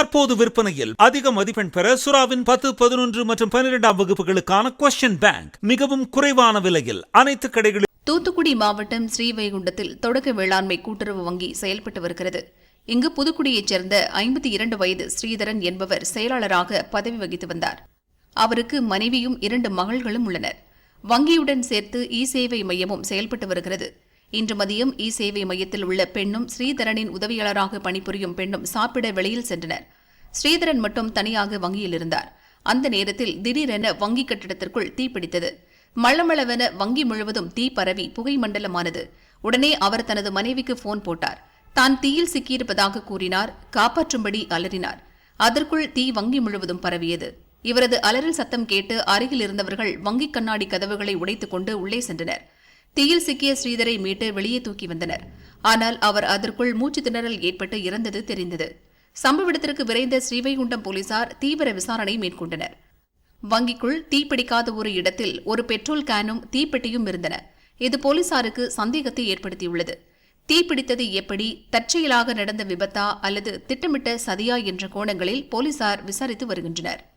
தற்போது விற்பனையில் அதிக மதிப்பெண் பெற சுறாவின் பத்து பதினொன்று மற்றும் பன்னிரெண்டாம் வகுப்புகளுக்கான கொஸ்டின் பேங்க் மிகவும் குறைவான விலையில் அனைத்து கடைகளில் தூத்துக்குடி மாவட்டம் ஸ்ரீவைகுண்டத்தில் தொடக்க வேளாண்மை கூட்டுறவு வங்கி செயல்பட்டு வருகிறது. இங்கு புதுக்குடியைச் சேர்ந்த ஐம்பத்தி இரண்டு வயது ஸ்ரீதரன் என்பவர் செயலாளராக பதவி வகித்து வந்தார். அவருக்கு மனைவியும் இரண்டு மகள்களும் உள்ளனர். வங்கியுடன் சேர்த்து இ சேவை மையமும் செயல்பட்டு வருகிறது. இன்று மதியம் இ சேவை மையத்தில் உள்ள பெண்ணும் ஸ்ரீதரனின் உதவியாளராக பணிபுரியும் பெண்ணும் சாப்பிட வெளியில் சென்றனர். ஸ்ரீதரன் மட்டும் தனியாக வங்கியில் இருந்தார். அந்த நேரத்தில் திடீரென வங்கி கட்டிடத்திற்குள் தீப்பிடித்தது மளமளவென வங்கி முழுவதும் தீ பரவி புகை மண்டலமானது. உடனே அவர் தனது மனைவிக்கு போன் போட்டார். தான் தீயில் சிக்கியிருப்பதாக கூறினார். காப்பாற்றும்படி அலறினார். அதற்குள் தீ வங்கி முழுவதும் பரவியது. இவரது அலறல் சத்தம் கேட்டு அருகில் இருந்தவர்கள் வங்கிக் கண்ணாடி கதவுகளை உடைத்துக் கொண்டு உள்ளே சென்றனர். தீயில் சிக்கிய ஸ்ரீதரை மீட்டு வெளியே தூக்கி வந்தனர். ஆனால் அவர் அதற்குள் மூச்சு திணறல் ஏற்பட்டு இறந்தது தெரிந்தது. சம்பவ இடத்திற்கு விரைந்த ஸ்ரீவைகுண்டம் போலீசார் தீவிர விசாரணை மேற்கொண்டனர். வங்கிக்குள் தீப்பிடிக்காத ஒரு இடத்தில் ஒரு பெட்ரோல் கேனும் தீப்பெட்டியும் இருந்தன. இது போலீசாருக்கு சந்தேகத்தை ஏற்படுத்தியுள்ளது. தீப்பிடித்தது எப்படி தற்செயலாக நடந்த விபத்தா அல்லது திட்டமிட்ட சதியா என்ற கோணங்களில் போலீசார் விசாரித்து வருகின்றனர்.